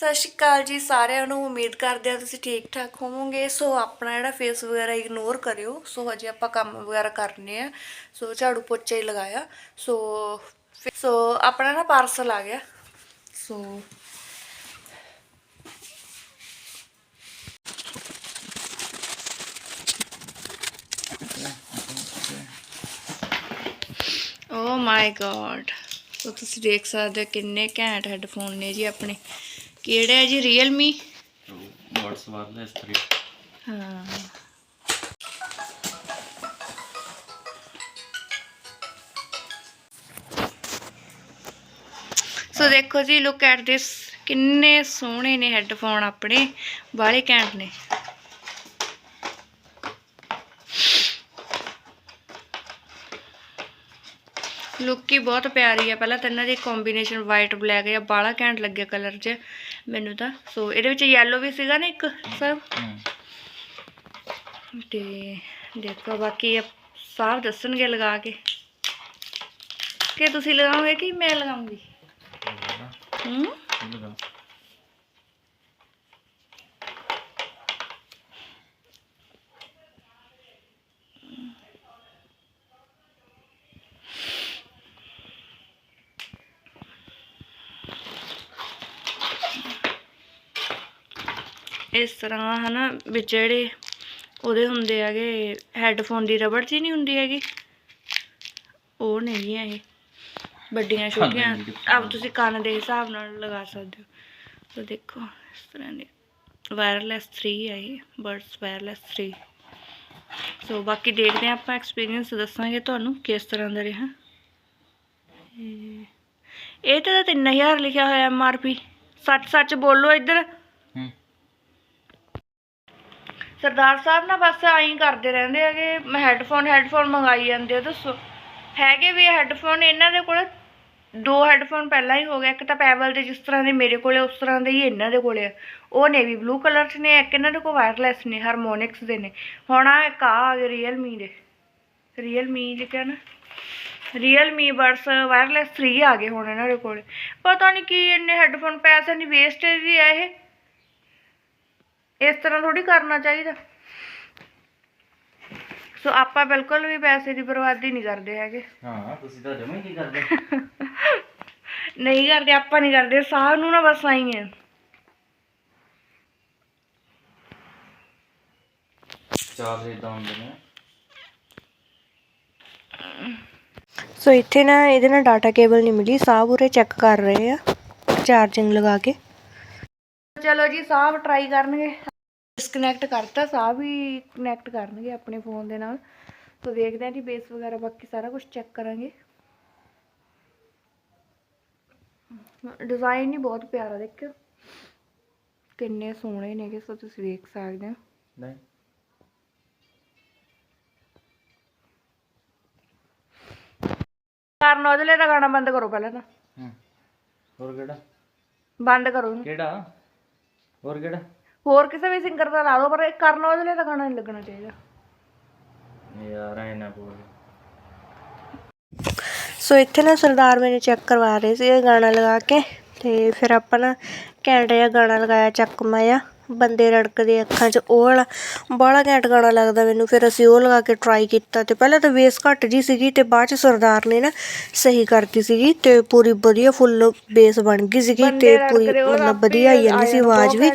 ਸਤਿ ਸ਼੍ਰੀ ਅਕਾਲ ਜੀ ਸਾਰਿਆਂ ਨੂੰ, ਉਮੀਦ ਕਰਦੇ ਹਾਂ ਤੁਸੀਂ ਠੀਕ ਠਾਕ ਹੋਵੋਗੇ। ਸੋ ਆਪਣਾ ਜਿਹੜਾ ਫੇਸ ਵਗੈਰਾ ਇਗਨੋਰ ਕਰਿਓ। ਸੋ ਹਜੇ ਆਪਾਂ ਕੰਮ ਵਗੈਰਾ ਕਰਨੇ ਆ। ਸੋ ਝਾੜੂ ਪੋਚਾ ਹੀ ਲਗਾਇਆ। ਸੋ ਸੋ ਆਪਣਾ ਨਾ ਪਾਰਸਲ ਆ ਗਿਆ। ਸੋ ਓ ਮਾਈ ਗॉड ਸੋ ਤੁਸੀਂ ਦੇਖ ਸਕਦੇ ਹੋ ਕਿੰਨੇ ਘੈਂਟ ਹੈੱਡਫੋਨ ਨੇ ਜੀ ਆਪਣੇ। ਕਿਹੜੇ ਆ ਜੀ Realme? ਬਰਡਸ ਵਾਇਰਲੈਸ 3 ਹਾਂ। ਸੋ ਦੇਖੋ ਜੀ ਲੁੱਕ ਐਟ ਦਿਸ ਕਿੰਨੇ ਸੋਹਣੇ ਨੇ ਹੈੱਡਫੋਨ ਆਪਣੇ ਬਾਲੇ ਘੈਂਟ ਨੇ। ਲੁੱਕ ਹੀ ਬਹੁਤ ਪਿਆਰੀ ਆ। ਪਹਿਲਾਂ ਤਾਂ ਇਹਨਾਂ ਦੀ ਕੰਬੀਨੇਸ਼ਨ ਵਾਈਟ ਬਲੈਕ ਜਾਂ ਬਾਲਾ ਘੈਂਟ ਲੱਗਿਆ ਕਲਰ 'ਚ। ਮੈਨੂੰ ਤਾਂ। ਸੋ ਇਹਦੇ ਵਿੱਚ ਯੈਲੋ ਵੀ ਸੀਗਾ ਨਾ ਇੱਕ ਸਰ ਤੇ ਦੇਖੋ ਬਾਕੀ ਸਾਫ਼ ਦੱਸਣਗੇ ਲਗਾ ਕੇ। ਕਿ ਤੁਸੀਂ ਲਗਾਓਗੇ ਕਿ ਮੈਂ ਲਗਾਉਂਗੀ? ਹੂੰ? ਇਸ ਤਰ੍ਹਾਂ ਹਨਾ ਵਿੱਚ ਜਿਹੜੇ ਉਹਦੇ ਹੁੰਦੇ ਹੈਗੇ ਹੈੱਡਫੋਨ ਦੀ ਰਬੜ ਜੀ ਨਹੀਂ ਹੁੰਦੀ ਹੈਗੀ। ਉਹ ਨਹੀਂ ਹੈ ਇਹ। ਵੱਡੀਆਂ ਛੋਟੀਆਂ। ਆਪ ਤੁਸੀਂ ਕੰਨ ਦੇ ਹਿਸਾਬ ਨਾਲ ਲਗਾ ਸਕਦੇ ਹੋ। ਤਾਂ ਦੇਖੋ ਇਸ ਤਰ੍ਹਾਂ ਦੇ ਵਾਇਰਲੈਸ 3 ਹੈ ਇਹ ਬਰਡਸ ਵਾਇਰਲੈਸ 3 ਸੋ ਬਾਕੀ ਦੇਖਦੇ ਹਾਂ ਆਪਾਂ ਐਕਸਪੀਰੀਅੰਸ ਦੱਸਾਂਗੇ ਤੁਹਾਨੂੰ ਕਿਸ ਤਰ੍ਹਾਂ ਦਾ ਰਿਹਾ। ਇਹ- ਇਹ ਤਾਂ 3000 ਲਿਖਿਆ ਹੋਇਆ ਐਮਆਰਪੀ ਸੱਚ ਸੱਚ ਬੋਲੋ ਇੱਧਰ ਹੂੰ ਸਰਦਾਰ ਸਾਹਿਬ ਨਾ ਬਸ ਆਈ ਕਰਦੇ ਰਹਿੰਦੇ ਹੈਗੇ, ਮੈਂ ਹੈੱਡਫੋਨ ਹੈੱਡਫੋਨ ਮੰਗਾਈ ਜਾਂਦੇ ਆ, ਦੱਸੋ। ਹੈਗੇ ਵੀ ਹੈੱਡਫੋਨ ਇਹਨਾਂ ਦੇ ਕੋਲ ਦੋ ਹੈੱਡਫੋਨ ਪਹਿਲਾਂ ਹੀ ਹੋ ਗਿਆ ਇੱਕ ਤਾਂ ਪੈਬਲ ਦੇ ਜਿਸ ਤਰ੍ਹਾਂ ਦੇ ਮੇਰੇ ਕੋਲੇ, ਉਸ ਤਰ੍ਹਾਂ ਦੇ ਹੀ ਇਹਨਾਂ ਦੇ ਕੋਲੇ ਆ। ਉਹ ਨੇਵੀ ਬਲੂ ਕਲਰ 'ਚ ਨੇ, ਇੱਕ ਇਹਨਾਂ ਦੇ ਕੋਲ ਵਾਇਰਲੈਸ ਨੇ ਹਾਰਮੋਨਿਕਸ ਦੇ ਨੇ। ਹੁਣ ਆ ਇੱਕ ਆ ਗਏ ਰੀਅਲਮੀ ਦੇ। ਰੀਅਲਮੀ ਲਿਖਿਆ ਨਾ ਰੀਅਲਮੀ ਬਡਸ ਵਾਇਰਲੈਸ 3 ਆ ਗਏ ਹੁਣ ਇਹਨਾਂ ਦੇ ਕੋਲ। ਪਤਾ ਨਹੀਂ ਕੀ ਇੰਨੇ ਹੈੱਡਫੋਨ ਪੈਸੇ ਨਹੀਂ ਵੇਸਟੇਜ ਹੀ ਆ ਇਹ। ਇਸ ਤਰ੍ਹਾਂ ਥੋੜੀ ਕਰਨਾ ਚਾਹੀਦਾ। ਸੋ ਆਪਾਂ ਬਿਲਕੁਲ ਵੀ ਪੈਸੇ ਦੀ ਬਰਬਾਦੀ ਨਹੀਂ ਕਰਦੇ ਹੈਗੇ। ਹਾਂ ਤੁਸੀਂ ਤਾਂ ਜਮਾ ਹੀ ਨਹੀਂ ਕਰਦੇ। ਨਹੀਂ ਕਰਦੇ ਆਪਾਂ ਨਹੀਂ ਕਰਦੇ ਸਾਹ ਨੂੰ ਨਾ ਬਸ ਆਈ ਹੈ ਚਾਰ ਇਦਾਂ ਹੁੰਦੇ ਨੇ ਸੋ ਇੱਥੇ ਨਾ ਇਹਦੇ ਨਾਲ ਡਾਟਾ ਕੇਬਲ ਨਹੀਂ ਮਿਲੀ ਸਾਹ ਪੂਰੇ ਚੈੱਕ ਕਰ ਰਹੇ ਆ। ਚਾਰਜਿੰਗ ਲਗਾ ਕੇ। ਚਲੋ ਜੀ ਸਾਹ ਟਰਾਈ ਕਰਨਗੇ। ਡਿਸਕਨੈਕਟ ਕਰਤਾ ਸਾਹ ਵੀ ਕਨੈਕਟ ਕਰਨਗੇ ਆਪਣੇ ਫੋਨ ਦੇ ਨਾਲ। ਸੋ ਦੇਖਦੇ ਹਾਂ ਜੀ ਬੇਸ ਵਗੈਰਾ ਬਾਕੀ ਸਾਰਾ ਕੁਝ ਚੈੱਕ ਕਰਾਂਗੇ। ਡਿਜ਼ਾਈਨ ਹੀ ਬਹੁਤ ਪਿਆਰਾ ਦੇਖਿਓ। ਕਿੰਨੇ ਸੋਹਣੇ ਨੇਗੇ ਸੋ ਤੁਸੀਂ ਦੇਖ ਸਕਦੇ ਹੋ। ਨਹੀਂ। ਕਰਨ ਔਜਲੇ ਦਾ ਗਾਣਾ ਬੰਦ ਕਰੋ ਪਹਿਲਾਂ ਤਾਂ। ਹੋਰ ਕਿਹੜਾ? ਬੰਦ ਕਰੋ। ਕਿਹੜਾ? ਹੋਰ ਕਿਹੜਾ? ਹੋਰ ਕਿਸੇ ਵੀ ਸਿੰਗਰ ਦਾ ਲਾ ਲਓ ਪਰ ਇਹ ਕਰਨ ਔਜਲੇ ਦਾ ਗਾਣਾ ਨਹੀਂ ਲੱਗਣਾ ਚਾਹੀਦਾ। ਯਾਰ ਐ ਨਾ ਬੋਲ। ਸੋ ਇੱਥੇ ਨਾ ਸਰਦਾਰ ਮੈਨੂੰ ਚੈੱਕ ਕਰਵਾ ਰਹੇ ਸੀ ਇਹ ਗਾਣਾ ਲਗਾ ਕੇ ਤੇ ਫਿਰ ਆਪਾਂ ਨਾ ਘੈਂਟ ਜਿਹਾ ਗਾਣਾ ਲਗਾਇਆ ਚੱਕਮਾ ਜਿਹਾ ਬੰਦੇ ਰੜਕਦੇ ਅੱਖਾਂ 'ਚ ਉਹ ਵਾਲਾ ਬੜਾ ਘੈਂਟ ਗਾਣਾ ਲੱਗਦਾ ਮੈਨੂੰ ਫਿਰ ਅਸੀਂ ਉਹ ਲਗਾ ਕੇ ਟਰਾਈ ਕੀਤਾ ਤੇ ਪਹਿਲਾਂ ਤਾਂ ਬੇਸ ਘੱਟ ਜੀ ਸੀਗੀ ਤੇ ਬਾਅਦ 'ਚ ਸਰਦਾਰ ਨੇ ਨਾ ਸਹੀ ਕਰਤੀ ਸੀਗੀ ਤੇ ਪੂਰੀ ਵਧੀਆ ਫੁੱਲ ਬੇਸ ਬਣ ਗਈ ਸੀਗੀ ਤੇ ਪੂਰੀ ਮਤਲਬ ਵਧੀਆ ਆਈ ਜਾਂਦੀ ਸੀ ਆਵਾਜ਼ ਵੀ।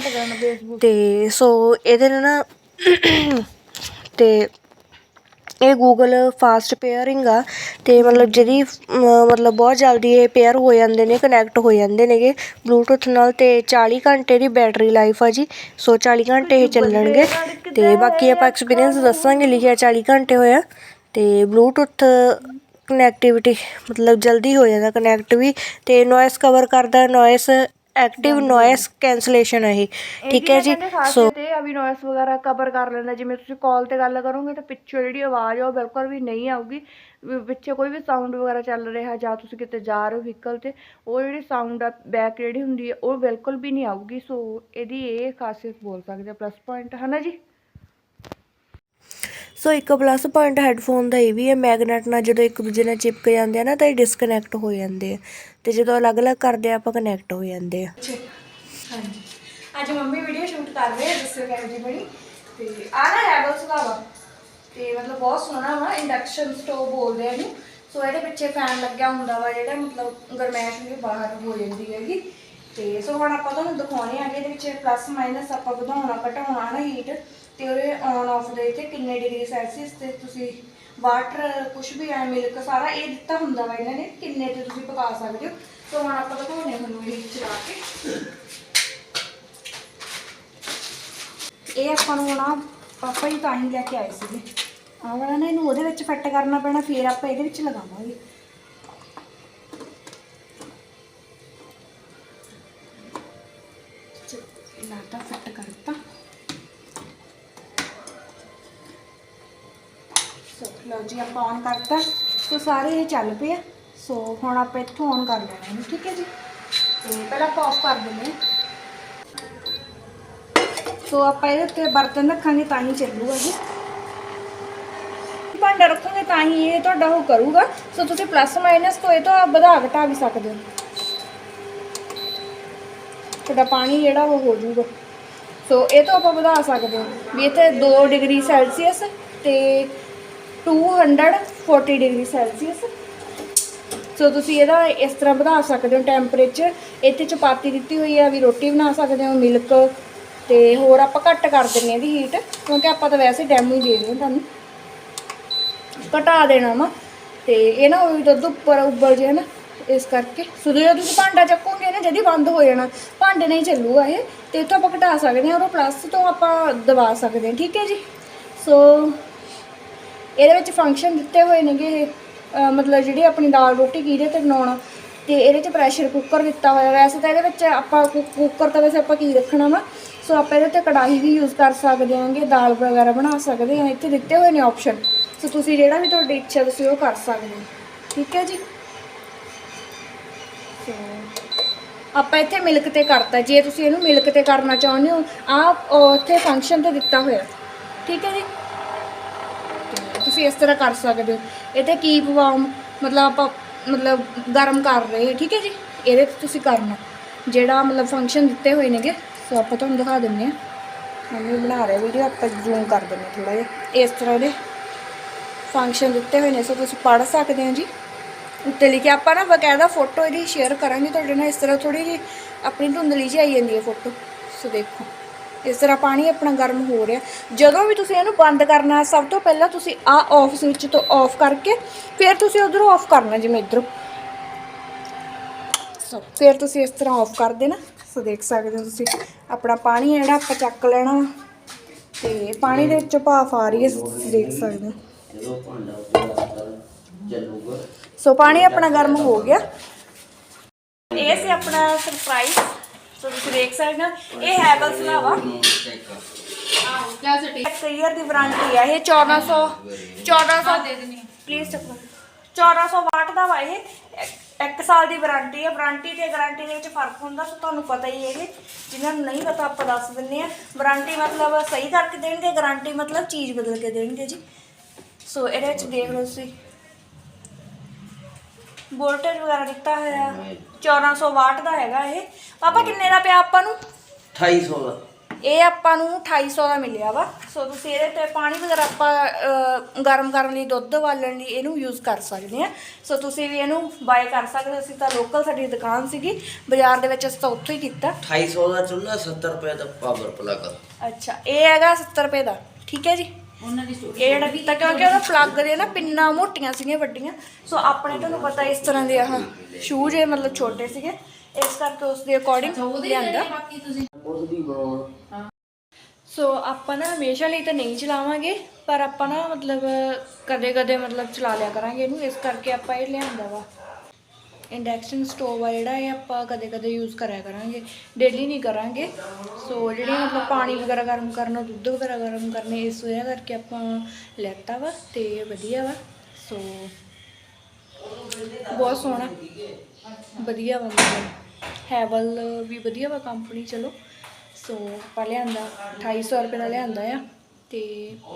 ਤੇ ਸੋ ਇਹਦੇ ਨਾਲ ਨਾ ਤੇ ਇਹ ਗੂਗਲ ਫਾਸਟ ਪੇਅਰਿੰਗ ਆ ਅਤੇ ਮਤਲਬ ਜਿਹਦੀ ਮਤਲਬ ਬਹੁਤ ਜਲਦੀ ਇਹ ਪੇਅਰ ਹੋ ਜਾਂਦੇ ਨੇ ਕਨੈਕਟ ਹੋ ਜਾਂਦੇ ਨੇਗੇ। ਬਲੂਟੁੱਥ ਨਾਲ ਤੇ 40 ਘੰਟੇ ਦੀ ਬੈਟਰੀ ਲਾਈਫ ਆ ਜੀ। ਸੋ 40 ਘੰਟੇ ਇਹ ਚੱਲਣਗੇ ਅਤੇ ਬਾਕੀ ਆਪਾਂ ਐਕਸਪੀਰੀਅੰਸ ਦੱਸਾਂਗੇ, ਲਿਖਿਆ 40 ਘੰਟੇ ਹੋਇਆ। ਅਤੇ ਬਲੂਟੁੱਥ ਕਨੈਕਟੀਵਿਟੀ ਮਤਲਬ ਜਲਦੀ ਹੋ ਜਾਂਦਾ ਕਨੈਕਟ ਵੀ। ਅਤੇ ਨੋਇਸ ਕਵਰ ਕਰਦਾ ਨੋਇਸ ਐਕਟਿਵ ਨੋਇਸ ਕੈਂਸਲੇਸ਼ਨ ਹੈ ਇਹ। ਠੀਕ ਹੈ ਜੀ ਸੋ ਤੇ ਅਭੀ ਨੋਇਸ ਵਗੈਰਾ ਕਵਰ ਕਰ ਲੈਂਦਾ ਜਿਵੇਂ ਤੁਸੀਂ ਕਾਲ ਤੇ ਗੱਲ ਕਰੋਗੇ ਤਾਂ ਪਿੱਛੋਂ ਜਿਹੜੀ ਆਵਾਜ਼ ਆ ਉਹ ਬਿਲਕੁਲ ਵੀ ਨਹੀਂ ਆਊਗੀ। ਪਿੱਛੇ ਕੋਈ ਵੀ ਸਾਊਂਡ ਵਗੈਰਾ ਚੱਲ ਰਿਹਾ ਜਾਂ ਤੁਸੀਂ ਕਿਤੇ ਜਾ ਰਹੇ ਹੋ ਵਹੀਕਲ ਤੇ ਉਹ ਜਿਹੜੀ ਸਾਊਂਡ ਆ ਬੈਕ ਜਿਹੜੀ ਹੁੰਦੀ ਹੈ ਉਹ ਬਿਲਕੁਲ ਵੀ ਨਹੀਂ ਆਊਗੀ। ਸੋ ਇਹਦੀ ਇਹ ਖਾਸੀਅਤ ਬੋਲ ਸਕਦੇ ਆ ਪਲੱਸ ਪੁਆਇੰਟ ਹੈ ਨਾ ਜੀ? ਸੋ ਇੱਕ ਪਲੱਸ ਪੁਆਇੰਟ ਹੈੱਡਫੋਨ ਦਾ ਇਹ ਵੀ ਹੈ ਮੈਗਨੇਟ ਨਾਲ ਜਦੋਂ ਇੱਕ ਦੂਜੇ ਨਾਲ ਚਿਪਕ ਜਾਂਦੇ ਆ ਨਾ, ਤਾਂ ਇਹ ਡਿਸਕਨੈਕਟ ਹੋ ਜਾਂਦੇ ਆ ਤੇ ਜਦੋਂ ਅਲੱਗ-ਅਲੱਗ ਕਰਦੇ ਆ, ਆਪਾਂ ਕਨੈਕਟ ਹੋ ਜਾਂਦੇ ਆ। ਹਾਂਜੀ। ਅੱਜ ਮੰਮੀ ਵੀਡੀਓ ਸ਼ੂਟ ਕਰ ਰਹੇ ਆ ਦੱਸਿਓ ਕਿਹੋ ਜਿਹੀ ਬਣੀ। ਤੇ ਆ ਨਾ ਹੈਵਲਸ ਦਾ ਵਾ। ਤੇ ਮਤਲਬ ਬਹੁਤ ਸੋਹਣਾ ਵਾ ਇੰਡਕਸ਼ਨ ਸਟੋਵ ਬੋਲਦੇ ਆ ਇਹਨੂੰ। ਸੋ ਇਹਦੇ ਪਿੱਛੇ ਫੈਨ ਲੱਗਿਆ ਹੁੰਦਾ ਵਾ, ਜਿਹੜਾ ਮਤਲਬ ਗਰਮੈਸ਼ ਵੀ ਬਾਹਰ ਹੋ ਜਾਂਦੀ ਹੈਗੀ। ਤੇ ਸੋ ਹੁਣ ਆਪਾਂ ਤੁਹਾਨੂੰ ਦਿਖਾਉਣੇ ਆ ਕਿ ਇਹਦੇ ਵਿੱਚ ਪਲੱਸ ਮਾਈਨਸ ਆਪਾਂ ਵਧਾਉਣਾ, ਘਟਾਉਣਾ ਨਾ ਹੀਟ ਤੇ ਉਹਦੇ ਔਨ ਆਫ ਦੇ ਤੇ ਕਿੰਨੇ ਡਿਗਰੀ ਸੈਲਸੀਅਸ ਤੇ ਤੁਸੀਂ ਵਾਟਰ ਕੁਝ ਵੀ ਆ ਮਿਲਕ ਸਾਰਾ ਇਹ ਦਿੱਤਾ ਹੁੰਦਾ ਵਾ ਇਹਨਾਂ ਨੇ, ਕਿੰਨੇ ਤੇ ਤੁਸੀਂ ਪਕਾ ਸਕਦੇ ਹੋ? ਸੋ ਹੁਣ ਆਪਾਂ ਦਿਖਾਉਣੇ ਆ ਤੁਹਾਨੂੰ ਇਹ ਚਲਾ ਕੇ। ਇਹ ਆਪਾਂ ਨੂੰ ਨਾ ਪਾਪਾ ਜੀ ਤਾਂ ਹੀ ਲੈ ਕੇ ਆਏ ਸੀਗੇ। ਆਹ ਵਾਲਾ ਨਾ ਇਹਨੂੰ ਉਹਦੇ ਵਿੱਚ ਫਿੱਟ ਕਰਨਾ ਪੈਣਾ, ਫਿਰ ਆਪਾਂ ਇਹਦੇ ਵਿੱਚ ਲਗਾਵਾਂਗੇ। ਜੀ ਕਰਤਾ। ਸੋ ਸਾਰੇ ਇਹ ਚੱਲ ਪਏ ਆ। ਸੋ ਹੁਣ ਆਪਾਂ ਇੱਥੋਂ ਔਨ ਕਰ ਲੈਣਾ ਇਹਨੂੰ, ਠੀਕ ਹੈ ਜੀ? ਤੇ ਪਹਿਲਾਂ ਆਪਾਂ ਆਫ ਕਰ ਦਿੰਦੇ ਸੋ ਆਪਾਂ ਇਹਦੇ ਉੱਤੇ ਬਰਤਨ ਰੱਖਾਂਗੇ ਤਾਂ ਹੀ ਚੱਲੂਗਾ ਜੀ। ਭਾਂਡਾ ਰੱਖੋਗੇ ਤਾਂ ਹੀ ਇਹ ਤੁਹਾਡਾ ਉਹ ਕਰੂਗਾ। ਸੋ ਤੁਸੀਂ ਪਲੱਸ ਮਾਈਨਸ ਤੋਂ ਇਹ ਤੋਂ ਵਧਾ ਘਟਾ ਵੀ ਸਕਦੇ ਹੋ। ਤੁਹਾਡਾ ਪਾਣੀ ਜਿਹੜਾ ਉਹ ਹੋ ਜਾਊਗਾ। ਸੋ ਇਹ ਤੋਂ ਆਪਾਂ ਵਧਾ ਸਕਦੇ ਹਾਂ। ਵੀ ਇੱਥੇ ਤੇ 2 ਡਿਗਰੀ ਸੈਲਸੀਅਸ ਤੇ 240 ਡਿਗਰੀ ਸੈਲਸੀਅਸ ਸੋ ਤੁਸੀਂ ਇਹਦਾ ਇਸ ਤਰ੍ਹਾਂ ਵਧਾ ਸਕਦੇ ਹੋ ਟੈਂਪਰੇਚਰ ਇੱਥੇ ਚਪਾਤੀ ਦਿੱਤੀ ਹੋਈ ਆ ਵੀ ਰੋਟੀ ਬਣਾ ਸਕਦੇ ਹੋ ਮਿਲਕ ਤੇ ਹੋਰ ਆਪਾਂ ਘੱਟ ਕਰ ਦਿੰਨੇ ਆ ਇਹਦੀ ਹੀਟ ਕਿਉਂਕਿ ਆਪਾਂ ਤਾਂ ਵੈਸੇ ਡੈਮੋ ਹੀ ਦੇ ਰਹੇ ਹਾਂ ਤੁਹਾਨੂੰ। ਘਟਾ ਦੇਣਾ ਵਾ। ਤੇ ਇਹ ਨਾ ਹੋਵੇ ਦੁੱਧ ਉੱਪਰ ਉੱਬਲ ਜੇ ਨਾ ਇਸ ਕਰਕੇ। ਸੋ ਜਦੋਂ ਤੁਸੀਂ ਭਾਂਡਾ ਚੱਕੋਗੇ ਨਾ, ਜਦੀ ਬੰਦ ਹੋ ਜਾਣਾ। ਭਾਂਡੇ ਨਹੀਂ ਚੱਲੂਗਾ ਇਹ। ਤੇ ਇੱਥੋਂ ਆਪਾਂ ਘਟਾ ਸਕਦੇ ਹਾਂ, ਔਰ ਪਲੱਸ ਤੋਂ ਆਪਾਂ ਦਬਾ ਸਕਦੇ ਹਾਂ। ਠੀਕ ਹੈ ਜੀ? ਸੋ ਇਹਦੇ ਵਿੱਚ ਫੰਕਸ਼ਨ ਦਿੱਤੇ ਹੋਏ ਨੇਗੇ ਇਹ, ਅਹ ਮਤਲਬ ਜਿਹੜੀ ਆਪਣੀ ਦਾਲ ਰੋਟੀ ਕਿਹਦੇ ਤੇ ਬਣਾਉਣਾ, ਤੇ ਇਹਦੇ 'ਚ ਪ੍ਰੈਸ਼ਰ ਕੁੱਕਰ ਦਿੱਤਾ ਹੋਇਆ। ਵੈਸੇ ਤਾਂ ਇਹਦੇ ਵਿੱਚ ਆਪਾਂ ਕੁ- ਕੁੱਕਰ ਤਾਂ ਵੈਸੇ ਆਪਾਂ ਕੀ ਰੱਖਣਾ ਵਾ? ਸੋ ਆਪਾਂ ਇਹਦੇ ਤੇ ਕੜਾਹੀ ਵੀ ਯੂਜ਼ ਕਰ ਸਕਦੇ ਹਾਂਗੇ, ਦਾਲ ਵਗੈਰਾ ਬਣਾ ਸਕਦੇ ਹਾਂ। ਇੱਥੇ ਦਿੱਤੇ ਹੋਏ ਨੇ ਆਪਸ਼ਨ ਸੋ ਤੁਸੀਂ ਜਿਹੜਾ ਵੀ ਤੁਹਾਡੀ ਇੱਛਾ ਤੁਸੀਂ ਉਹ ਕਰ ਸਕਦੇ ਹੋ। ਠੀਕ ਹੈ ਜੀ? ਸੋ ਆਪਾਂ ਇੱਥੇ ਮਿਲਕ ਤੇ ਕਰਤਾ। ਜੇ ਤੁਸੀਂ ਇਹਨੂੰ ਮਿਲਕ ਤੇ ਕਰਨਾ ਚਾਹੁੰਦੇ ਹੋ ਆ ਉੱਥੇ ਫੰਕਸ਼ਨ ਤੇ ਦਿੱਤਾ ਹੋਇਆ। ਠੀਕ ਹੈ ਜੀ? ਤੁਸੀਂ ਇਸ ਤਰ੍ਹਾਂ ਕਰ ਸਕਦੇ ਹੋ। ਇਹ ਤੇ ਕੀਪ ਵਾਰਮ ਮਤਲਬ ਆਪਾਂ, ਮਤਲਬ ਗਰਮ ਕਰ ਰਹੇ ਠੀਕ ਹੈ ਜੀ? ਇਹਦੇ ਤੇ ਤੁਸੀਂ ਕਰਨਾ। ਜਿਹੜਾ ਮਤਲਬ ਫੰਕਸ਼ਨ ਦਿੱਤੇ ਹੋਏ ਨੇਗੇ, ਸੋ ਆਪਾਂ ਤੁਹਾਨੂੰ ਦਿਖਾ ਦਿੰਦੇ ਹਾਂ। ਮੰਮੀ ਬਣਾ ਰਹੇ ਵੀਡੀਓ ਆਪਾਂ ਜ਼ੂਮ ਕਰ ਦਿੰਦੇ ਥੋੜਾ ਜਿਹਾ। ਇਸ ਤਰ੍ਹਾਂ ਦੇ ਫੰਕਸ਼ਨ ਦਿੱਤੇ ਹੋਏ ਨੇ, ਸੋ ਤੁਸੀਂ ਪੜ੍ਹ ਸਕਦੇ ਹੋ ਜੀ। ਉੱਤੇ ਲਿਖਿਆ, ਆਪਾਂ ਨਾ ਬਕਾਇਦਾ ਫੋਟੋ ਇਹਦੀ ਸ਼ੇਅਰ ਕਰਾਂਗੇ, ਤੁਹਾਡੇ ਨਾਲ ਇਸ ਤਰ੍ਹਾਂ ਥੋੜੀ ਜਿਹੀ ਆਪਣੀ ਧੁੰਦਲੀ ਜਿਹੀ ਆਈ ਜਾਂਦੀ ਹੈ ਫੋਟੋ ਸੋ ਦੇਖੋ। ਇਸ ਤਰ੍ਹਾਂ ਪਾਣੀ ਆਪਣਾ ਗਰਮ ਹੋ ਰਿਹਾ। ਜਦੋਂ ਵੀ ਤੁਸੀਂ ਇਹਨੂੰ ਬੰਦ ਕਰਨਾ, ਸਭ ਤੋਂ ਪਹਿਲਾਂ ਤੁਸੀਂ ਆ ਆਫ ਸਵਿਚ ਤੋਂ ਆਫ ਕਰਕੇ ਫਿਰ ਤੁਸੀਂ ਉਧਰੋਂ ਆਫ ਕਰਨਾ ਜਿਵੇਂ ਇਧਰੋਂ। ਸੋ ਫਿਰ ਤੁਸੀਂ ਇਸ ਤਰ੍ਹਾਂ ਆਫ ਕਰ ਦੇਣਾ। ਸੋ ਦੇਖ ਸਕਦੇ ਹੋ ਤੁਸੀਂ, ਆਪਣਾ ਪਾਣੀ ਜਿਹੜਾ ਆਪਾਂ ਚੱਕ ਲੈਣਾ ਵਾ। ਤੇ ਪਾਣੀ ਦੇ ਵਿੱਚੋਂ ਭਾਫ ਆ ਰਹੀ ਹੈ, ਦੇਖ ਸਕਦੇ ਹੋ। ਸੋ ਪਾਣੀ ਆਪਣਾ ਗਰਮ ਹੋ ਗਿਆ। ਇਹ ਸੀ ਆਪਣਾ ਸਰਪ੍ਰਾਈਜ਼ ਸੋ ਤੁਸੀਂ ਦੇਖ ਸਕਦੇ ਹੋ ਇਹ ਹੈਵਲਸ ਦਾ ਵਾ ਕਲੀਅਰ ਦੀ ਵਾਰੰਟੀ ਆ ਇਹ 1400 1400 ਦੇ ਦੇਣੀ ਪਲੀਜ਼ ਚੱਕੋ 1400 ਵਾਟ ਦਾ ਵਾ ਇਹ ਇੱਕ- ਸਾਲ ਦੀ ਵਾਰੰਟੀ ਹੈ। ਵਾਰੰਟੀ ਤੇ ਗਾਰੰਟੀ ਦੇ ਵਿੱਚ ਫ਼ਰਕ ਹੁੰਦਾ ਸੋ ਤੁਹਾਨੂੰ ਪਤਾ ਹੀ ਹੈ ਇਹ। ਜਿਨ੍ਹਾਂ ਨੂੰ ਨਹੀਂ ਪਤਾ ਆਪਾਂ ਦੱਸ ਦਿੰਨੇ ਆ ਵਾਰੰਟੀ ਮਤਲਬ ਸਹੀ ਕਰਕੇ ਦੇਣਗੇ ਗਾਰੰਟੀ ਮਤਲਬ ਚੀਜ਼ ਬਦਲ ਕੇ ਦੇਣਗੇ ਜੀ। ਸੋ ਇਹਦੇ ਵਿੱਚ ਦੇਖ ਲਓ ਤੁਸੀਂ। ਵੋਲਟੇਜ ਵਗੈਰਾ ਦਿੱਤਾ ਹੋਇਆ। 1400 ਵਾਟ ਦਾ ਹੈਗਾ ਇਹ। ਪਾਪਾ ਕਿੰਨੇ ਦਾ ਪਿਆ ਆਪਾਂ ਨੂੰ? 2800 ਦਾ। ਇਹ ਆਪਾਂ ਨੂੰ 2800 ਦਾ ਮਿਲਿਆ ਵਾ। ਸੋ ਤੁਸੀਂ ਇਹਦੇ ਤੇ ਪਾਣੀ ਵਗੈਰਾ ਆਪਾਂ ਗਰਮ ਕਰਨ ਲਈ ਦੁੱਧ ਉਬਾਲਣ ਲਈ ਇਹਨੂੰ ਯੂਜ਼ ਕਰ ਸਕਦੇ ਆ ਸੋ ਤੁਸੀਂ ਵੀ ਇਹਨੂੰ ਬਾਏ ਕਰ ਸਕਦੇ ਅਸੀਂ ਤਾਂ ਲੋਕਲ ਸਾਡੀ ਦੁਕਾਨ ਸੀਗੀ। ਬਾਜ਼ਾਰ ਦੇ ਵਿੱਚ ਅਸੀਂ ਤਾਂ ਉੱਥੋਂ ਹੀ ਕੀਤਾ। 2800 ਦਾ ਚੁੱਲ੍ਹਾ 70 ਰੁਪਏ ਦਾ ਪਾਵਰ ਪਲੱਗ ਅੱਛਾ ਇਹ ਹੈਗਾ 70 ਰੁਪਏ ਦਾ। ਠੀਕ ਹੈ ਜੀ? ਉਹਨਾਂ ਦੀ ਇਹ ਜਿਹੜਾ ਕੀਤਾ ਕਿਉਂਕਿ ਉਹਦਾ ਪਲੱਗ ਦੇ ਨਾ ਪਿੰਨਾਂ ਮੋਟੀਆਂ ਸੀਗੀਆਂ ਵੱਡੀਆਂ। ਸੋ ਆਪਣੇ ਤੁਹਾਨੂੰ ਪਤਾ ਇਸ ਤਰ੍ਹਾਂ ਦੇ ਆਹ ਸ਼ੂਜ਼ ਇਹ ਮਤਲਬ ਛੋਟੇ ਸੀਗੇ। ਇਸ ਕਰਕੇ ਉਸ ਦੇ ਅਕੋਰਡਿੰਗ ਲਿਆਂਦਾ। ਬਾਕੀ ਤੁਸੀਂ ਉਸ ਦੀ ਬਣਾਉਣ ਸੋ ਆਪਾਂ ਨਾ ਹਮੇਸ਼ਾ ਲਈ ਤਾਂ ਨਹੀਂ ਚਲਾਵਾਂਗੇ ਪਰ ਆਪਾਂ ਨਾ ਮਤਲਬ ਕਦੇ ਕਦੇ ਮਤਲਬ ਚਲਾ ਲਿਆ ਕਰਾਂਗੇ ਇਹਨੂੰ। ਇਸ ਕਰਕੇ ਆਪਾਂ ਇਹ ਲਿਆਂਦਾ ਵਾ। ਇੰਡਕਸ਼ਨ ਸਟੋਵ ਆ ਜਿਹੜਾ, ਇਹ ਆਪਾਂ ਕਦੇ ਕਦੇ ਯੂਜ਼ ਕਰਿਆ ਕਰਾਂਗੇ। ਡੇਲੀ ਨਹੀਂ ਕਰਾਂਗੇ। ਸੋ ਜਿਹੜੇ ਮਤਲਬ ਪਾਣੀ ਵਗੈਰਾ ਗਰਮ ਕਰਨਾ, ਦੁੱਧ ਵਗੈਰਾ ਗਰਮ ਕਰਨੇ, ਇਸ ਵਜ੍ਹਾ ਕਰਕੇ ਆਪਾਂ ਲੈਤਾ ਵਾ ਤੇ ਵਧੀਆ ਵਾ। ਸੋ ਬਹੁਤ ਸੋਹਣਾ। ਵਧੀਆ ਵਾ ਮਤਲਬ। ਹੈਵਲ ਵੀ ਵਧੀਆ ਵਾ ਕੰਪਨੀ ਚਲੋ। ਸੋ ਆਪਾਂ ਲਿਆਂਦਾ 2800 ਰੁਪਏ ਦਾ ਲਿਆਂਦਾ ਆ ਤੇ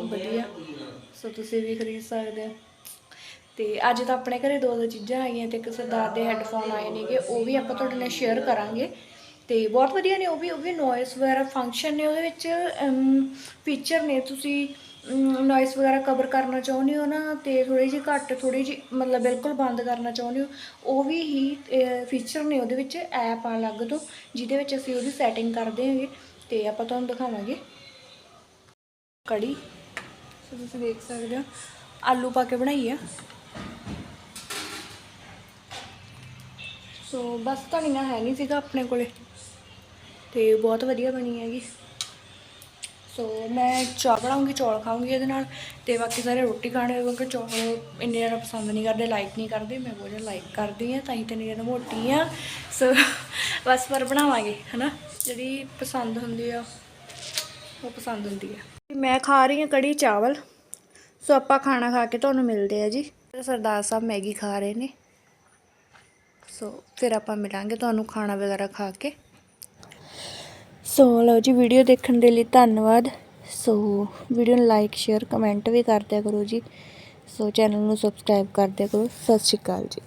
ਵਧੀਆ। ਸੋ ਤੁਸੀਂ ਵੀ ਖਰੀਦ ਸਕਦੇ ਹੋ। ਤੇ ਅੱਜ ਤਾਂ ਆਪਣੇ ਘਰੇ ਦੋ ਦੋ ਚੀਜ਼ਾਂ ਆਈਆਂ ਤੇ ਇੱਕ ਸਰਦਾਰ ਦੇ ਹੈੱਡਫੋਨ ਆਏ ਨੇਗੇ, ਉਹ ਵੀ ਆਪਾਂ ਤੁਹਾਡੇ ਨਾਲ ਸ਼ੇਅਰ ਕਰਾਂਗੇ। ਤੇ ਬਹੁਤ ਵਧੀਆ ਨੇ, ਉਹ ਵੀ ਉਹ ਵੀ ਨੋਇਸ ਵਗੈਰਾ ਫੰਕਸ਼ਨ ਨੇ, ਉਹਦੇ ਵਿੱਚ ਫੀਚਰ ਨੇ। ਤੁਸੀਂ ਨੋਇਸ ਵਗੈਰਾ ਕਵਰ ਕਰਨਾ ਚਾਹੁੰਦੇ ਹੋ ਨਾ, ਤੇ ਥੋੜੀ ਜਿਹੀ ਘੱਟ ਥੋੜੀ ਜਿਹੀ ਮਤਲਬ ਬਿਲਕੁਲ ਬੰਦ ਕਰਨਾ ਚਾਹੁੰਦੇ ਹੋ, ਉਹ ਵੀ ਹੀ ਫੀਚਰ ਨੇ ਉਹਦੇ ਵਿੱਚ ਐਪ ਆ ਅਲੱਗ ਤੋਂ, ਜਿਹਦੇ ਵਿੱਚ ਅਸੀਂ ਉਹਦੀ ਸੈਟਿੰਗ ਕਰਦੇ ਹਾਂਗੇ। ਤੇ ਆਪਾਂ ਤੁਹਾਨੂੰ ਦਿਖਾਵਾਂਗੇ। ਕੜੀ। ਸੋ ਤੁਸੀਂ ਦੇਖ ਸਕਦੇ ਹੋ, ਆਲੂ ਪਾ ਕੇ ਬਣਾਈ ਆ। ਸੋ ਬਸ ਧਨੀਆ ਹੈ ਨਹੀਂ ਸੀਗਾ ਆਪਣੇ ਕੋਲੇ। ਤੇ ਬਹੁਤ ਵਧੀਆ ਬਣੀ ਹੈਗੀ। ਸੋ ਮੈਂ ਚਾਹ ਬਣਾਉਂਗੀ, ਚੌਲ ਖਾਊਂਗੀ ਇਹਦੇ ਨਾਲ। ਤੇ ਬਾਕੀ ਸਾਰੇ ਰੋਟੀ ਖਾਣੇ ਕਿਉਂਕਿ ਚੌਲ ਇੰਨੇ ਜ਼ਿਆਦਾ ਪਸੰਦ ਨਹੀਂ ਕਰਦੇ ਲਾਈਕ ਨਹੀਂ ਕਰਦੇ। ਮੈਂ ਬਹੁਤ ਜ਼ਿਆਦਾ ਲਾਈਕ ਕਰਦੀ ਆ ਤਾਂ ਹੀ ਤੇ ਨਹੀਂ ਜ਼ਿਆਦਾ ਮੋਟੀ ਆ ਸੋ ਬਸ ਪਰ ਬਣਾਵਾਂਗੇ, ਹਨਾ? ਜਿਹੜੀ ਪਸੰਦ ਹੁੰਦੀ ਆ, ਉਹ ਪਸੰਦ ਹੁੰਦੀ ਆ। ਮੈਂ ਖਾ ਰਹੀ ਹਾਂ ਕੜੀ ਚਾਵਲ। ਸੋ ਆਪਾਂ ਖਾਣਾ ਖਾ ਕੇ ਤੁਹਾਨੂੰ ਮਿਲਦੇ ਆ ਜੀ। ਸਰਦਾਰ ਸਾਹਿਬ ਮੈਗੀ ਖਾ ਰਹੇ ਨੇ। ਸੋ ਫਿਰ ਆਪਾਂ ਮਿਲਾਂਗੇ ਤੁਹਾਨੂੰ ਖਾਣਾ ਵਗੈਰਾ ਖਾ ਕੇ। ਸੋ ਲਓ ਜੀ ਵੀਡੀਓ ਦੇਖਣ ਦੇ ਲਈ ਧੰਨਵਾਦ। ਸੋ ਵੀਡੀਓ ਨੂੰ ਲਾਈਕ ਸ਼ੇਅਰ ਕਮੈਂਟ ਵੀ ਕਰ ਦਿਆ ਕਰੋ ਜੀ। ਸੋ ਚੈਨਲ ਨੂੰ ਸਬਸਕ੍ਰਾਈਬ ਕਰ ਦਿਆ ਕਰੋ। ਸਤਿ ਸ਼੍ਰੀ ਅਕਾਲ ਜੀ।